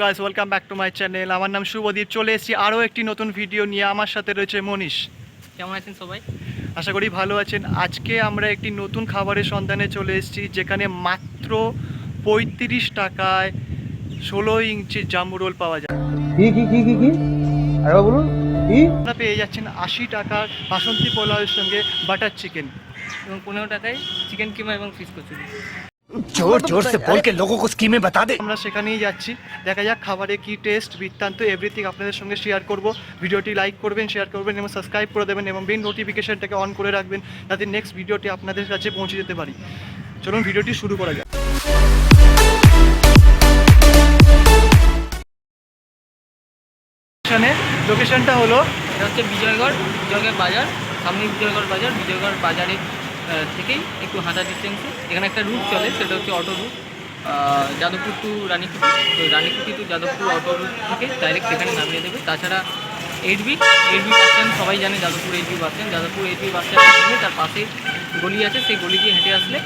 Guys welcome back to my channel আমার নাম শুভদীপ চলে এসেছি আরও একটি নতুন ভিডিও নিয়ে। আমার সাথে রয়েছে মনীষ। কেমন আছেন সবাই? আশা করি ভালো আছেন। আজকে আমরা একটি নতুন খাবারের সন্ধানে চলে এসেছি যেখানে মাত্র পঁয়ত্রিশ টাকায় ষোলো ইঞ্চি জাম্বু রোল পাওয়া যায়। কি কি কি কি কি? আরেকবার বলুন কি? আপনারা পেয়ে যাচ্ছেন আশি টাকার বাসন্তী পোলাওয়ের সঙ্গে বাটার চিকেন এবং পনেরো টাকায় চিকেন কিমা এবং ফিশ কচুরি। জোর জোর সে বল কে লোগো কো স্কিমে বাতা দে আমরা সেখানেই যাচ্ছি। দেখা যাক খাবারে কি টেস্ট বৃত্তান্ত এভরিথিং আপনাদের সঙ্গে শেয়ার করব। ভিডিওটি লাইক করবেন শেয়ার করবেন এবং সাবস্ক্রাইব করে দেবেন এবং বিন নোটিফিকেশনটাকে অন করে রাখবেন যাতে নেক্সট ভিডিওটি আপনাদের কাছে পৌঁছে যেতে পারি। চলুন ভিডিওটি শুরু করা যাক। লোকেশনে লোকেশনটা হলো হচ্ছে বিজয়গড় বিজয়গড় বাজার। সামনে বিজয়গড় বাজার বিজয়গড় বাজারে থেকেই একটু হাঁটা ডিস্টেন্সে এখানে একটা রুট চলে, সেটা হচ্ছে auto route Jadavpur to Ranikuthi, তো Ranikuthi to Jadavpur auto route থেকে ডাইরেক্ট সেখানে নামিয়ে দেবে। তাছাড়া eight B eight B bus stand সবাই জানে Jadavpur eight B bus stand Jadavpur eight B bus stand নেমে তার পাশে গলি আছে, সেই গলি দিয়ে হেঁটে আসলে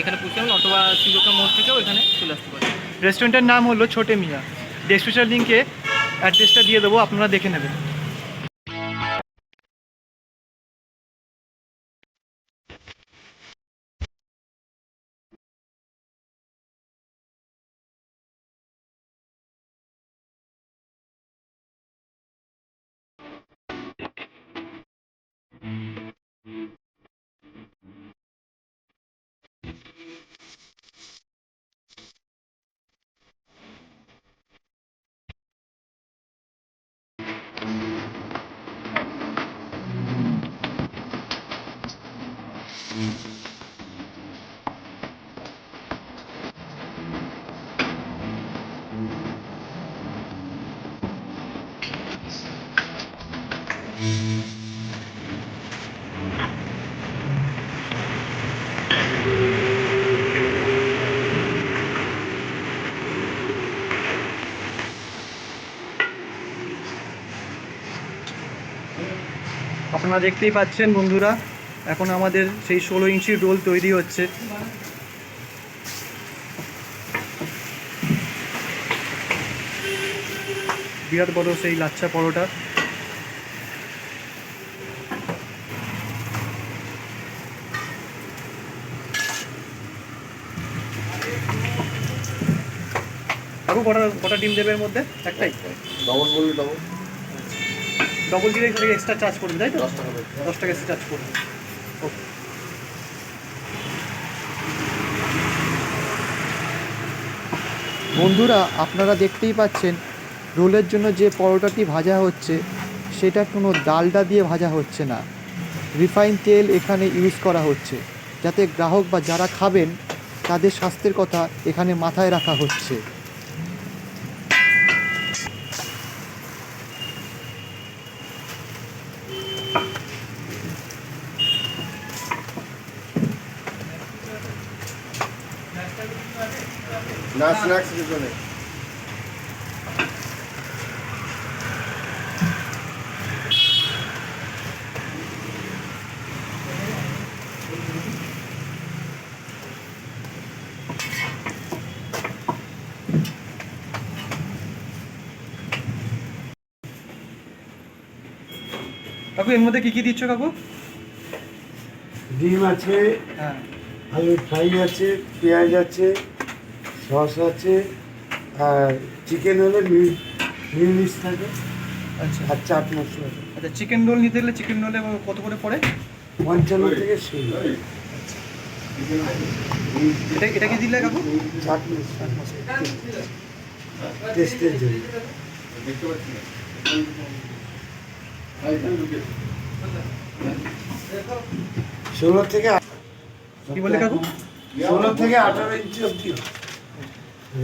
এখানে পৌঁছে যাবেন অথবা শ্রীলঙ্কা মোড় থেকেও এখানে চলে আসতে পারেন রেস্টুরেন্টের নাম হলো ছোটে মিয়া। ডেসক্রিপশন লিঙ্কে অ্যাড্রেসটা দিয়ে দেবো, আপনারা দেখে নেবেন। আপনারা দেখতেই পাচ্ছেন বন্ধুরা, এখন আমাদের সেই ষোলো ইঞ্চির রোল তৈরি হচ্ছে। বিরাট বড় সেই লাচ্ছা পরোটা। কাকু কটা কটা ডিম দেবে এর মধ্যে? একটাই। ডবল বললি ডবল ডবল দিলে এক্সট্রা চার্জ করবে তাই তো? দশ টাকা। দশ টাকা এক্সট্রা চার্জ করবে। ওকে বন্ধুরা আপনারা দেখতেই পাচ্ছেন রোলের জন্য যে পরোটাটি ভাজা হচ্ছে সেটা কোনো ডালডা দিয়ে ভাজা হচ্ছে না। রিফাইন তেল এখানে ইউজ করা হচ্ছে যাতে গ্রাহক বা যারা খাবেন তাদের স্বাস্থ্যের কথা এখানে মাথায় রাখা হচ্ছে। না স্ন্যাক্স কিছু নেই কাকু এর মধ্যে কি কি দিচ্ছ কাকু? ডিম আছে হ্যাঁ। আলু ফ্রাই আছে পেঁয়াজ আছে সস আছে আর চিকেন হলে মিউনিস থাকে আচ্ছা। আর চাট মশলা আচ্ছা চিকেন রোল নিতে গেলে চিকেন রোলে কত করে পড়ে? পঞ্চান্ন থেকে শুরু এটা এটা কি দিলে কাকু? চাট মশলা টেস্টের জন্য। ষোলো থেকে কি বলে কাকু? ষোলো থেকে আঠারো ইঞ্চি অব্দি Guys,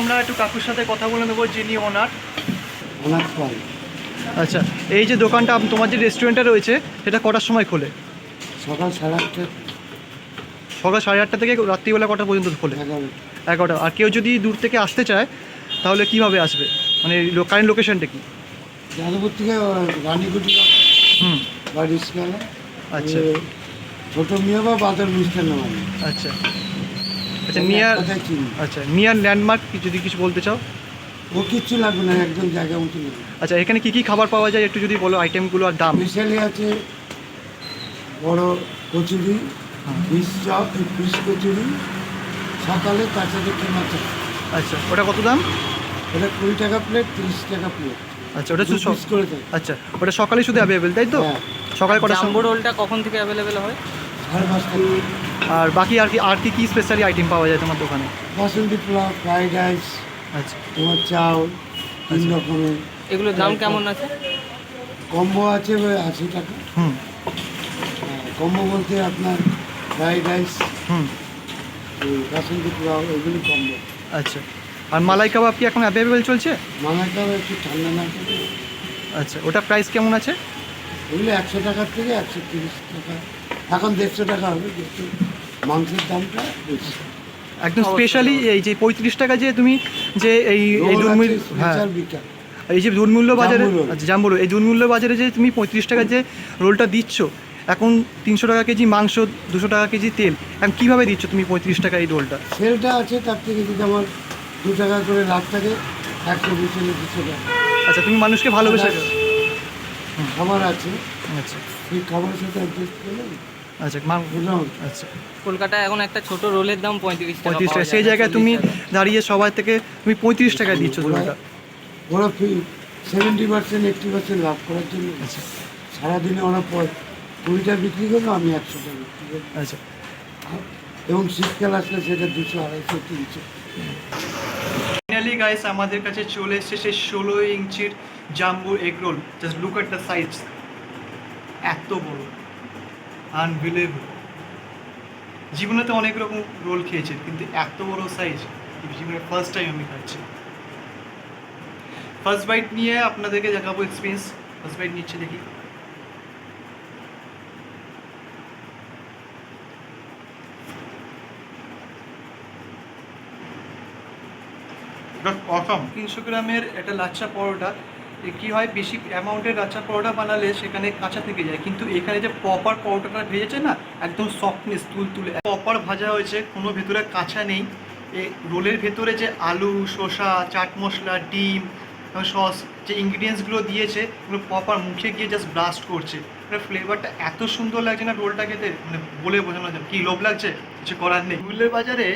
আমরা একটু কাকুর সাথে কথা বলে নেব যিনি ওনার আচ্ছা এই যে দোকানটা তোমার যে রেস্টুরেন্টটা রয়েছে সেটা কটার সময় খোলে? সকাল সাড়ে আটটা। সকাল সাড়ে আটটা থেকে রাত্রিবেলা কটা পর্যন্ত খোলে? এগারো এগারোটা। আর কেউ যদি দূর থেকে আসতে চায় তাহলে কীভাবে আসবে? মানে কারেন্ট লোকেশনটা কি? যাদবপুর থেকে রানীকুটি হুম। বা রিক্সাওয়ালা আচ্ছা। ছোট মেয়ে বা বাদর মিষ্টান্ন আচ্ছা। আচ্ছা নিয়ার আচ্ছা নিয়ার ল্যান্ডমার্ক যদি কিছু বলতে চাও? ও কিচ্ছু লাগবে না একদম জায়গা মতো নেবে আচ্ছা এখানে কি কি খাবার পাওয়া যায়? একটু যদি বলো আইটেমগুলো আর দাম। স্পেশালি আছে বড় কচুরি হ্যাঁ। ফিস চপ ফিস কচুরি সকালে তার সাথে কেনা চপ আচ্ছা ওটা কত দাম? এটা কুড়ি টাকা প্লেট তিরিশ টাকা প্লেট আচ্ছা ওটা শুধু পিস করে দেয়। আচ্ছা ওটা সকালে শুধু অ্যাভেলেবেল তাই তো? হ্যাঁ। সকালে কটার জাম্বো রোলটা কখন থেকে অ্যাভেলেবেল হয়? সাড়ে পাঁচটা আর বাকি আর কি আর কি কি স্পেশালি আইটেম পাওয়া যায় তোমার দোকানে? বাসন্তী পোলাও ফ্রাইড রাইস আচ্ছা। তোমার চাউ তিন আচ্ছা। রকমের। এগুলোর দাম কেমন আছে? কম্বো আছে ওই আশি টাকা। হুম। কম্বো বলতে আপনার ফ্রাইড রাইস হুম। বাসন্তী পোলাও এগুলি কম্বো। আচ্ছা। আর মালাই কাবাব কি এখন অ্যাভেলেবেল চলছে? মালাটাও একটু ঠান্ডা না আচ্ছা ওটা প্রাইস কেমন আছে? ওগুলো একশো টাকার থেকে একশো তিরিশ টাকা। এখন দেড়শো টাকা হবে কিন্তু মাংসের দামটা বেশি। একদম স্পেশালি এই যে পঁয়ত্রিশ টাকা যে তুমি যে এই এই দুর্মূল হ্যাঁ। এই যে দুর্মূল্য বাজারে। আচ্ছা জাম্বুরো এই দুর্মূল্য বাজারে যে তুমি পঁয়ত্রিশ টাকার যে রোলটা দিচ্ছ এখন তিনশো টাকা কেজি মাংস দুশো টাকা কেজি তেল এখন কীভাবে দিচ্ছ তুমি পঁয়ত্রিশ টাকা এই রোলটা? সেলটা আছে তার থেকে যদি আমার দু টাকা করে লাভ থাকে একশো হলে দুশো টাকা। আচ্ছা তুমি মানুষকে ভালোবেসে খাবার আছে। আচ্ছা। সেই খাবারের সাথে অ্যাডজাস্ট করলে আচ্ছা আচ্ছা। কলকাতায় এখন একটা ছোট রোলের দাম পঁয়ত্রিশ টাকা পঁয়ত্রিশ টাকা। সেই জায়গায় তুমি দাঁড়িয়ে সবাই থেকে তুমি পঁয়ত্রিশ টাকায় দিচ্ছ রোলটা ওরা সেভেন্টি পার্সেন্ট এইটটি পার্সেন্ট লাভ করার জন্য? আচ্ছা। সারাদিনে ওরা পর কুড়িটা বিক্রি করল আমি একশোটা বিক্রি করব আচ্ছা। এবং শীতকাল আসলে সেটা দুশো আড়াইশো তিনশো। ফাইনালি গাইস আমাদের কাছে চলে এসেছে সেই ষোলো ইঞ্চির jumbo egg roll. Just look at the size এত বড়। আনবিলেবল জীবনে তো অনেক রকম রোল খেয়েছি, কিন্তু এত বড় সাইজ জীবনে ফার্স্ট টাইম আমি খাচ্ছি। ফার্স্ট বাইট নিয়ে আপনাদেরকে দেখাবো এক্সপিরিয়েন্স ফার্স্ট বাইট নিচ্ছে দেখি। অসম তিনশো গ্রামের একটা লাচ্ছা পরোটা কি হয়, বেশি অ্যামাউন্টের লাচ্ছা পরোটা বানালে সেখানে কাঁচা থেকে যায়। কিন্তু এখানে যে প্রপার পরোটাটা ভেজেছে না, একদম সফটনেস তুল তুলে। প্রপার ভাজা হয়েছে, কোনো ভেতরে কাঁচা নেই। রোলের ভেতরে যে আলু, শসা, চাট মশলা, ডিম সস যে ইনগ্রিডিয়েন্টসগুলো দিয়েছে, এগুলো প্রপার মুখে গিয়ে জাস্ট ব্লাস্ট করছে। মানে ফ্লেভারটা এত সুন্দর লাগছে না রোলটা খেতে মানে বলে বোঝানো যাবে কি লোভ লাগছে? কিছু করার নেই। মূল্যের বাজারে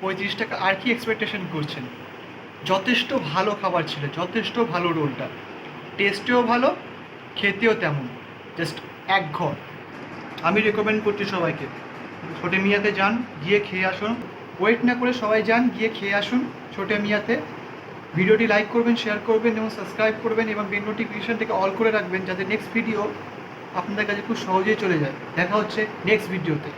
পঁয়ত্রিশ টাকা আর কি এক্সপেকটেশন করছেন? যথেষ্ট ভালো খাবার ছিল, যথেষ্ট ভালো রোলটা। টেস্টেও ভালো, খেতেও তেমন জাস্ট এক ঘর। আমি রেকমেন্ড করছি সবাইকে, ছোটে মিয়াতে যান, গিয়ে খেয়ে আসুন। ওয়েট না করে সবাই যান, গিয়ে খেয়ে আসুন ছোটে মিয়াতে। ভিডিওটি লাইক করবেন শেয়ার করবেন এবং সাবস্ক্রাইব করবেন এবং বেল নোটিফিকেশনটাকে অল করে রাখবেন যাতে নেক্সট ভিডিও আপনাদের কাছে খুব সহজেই চলে যায়। দেখা হচ্ছে নেক্সট ভিডিওতে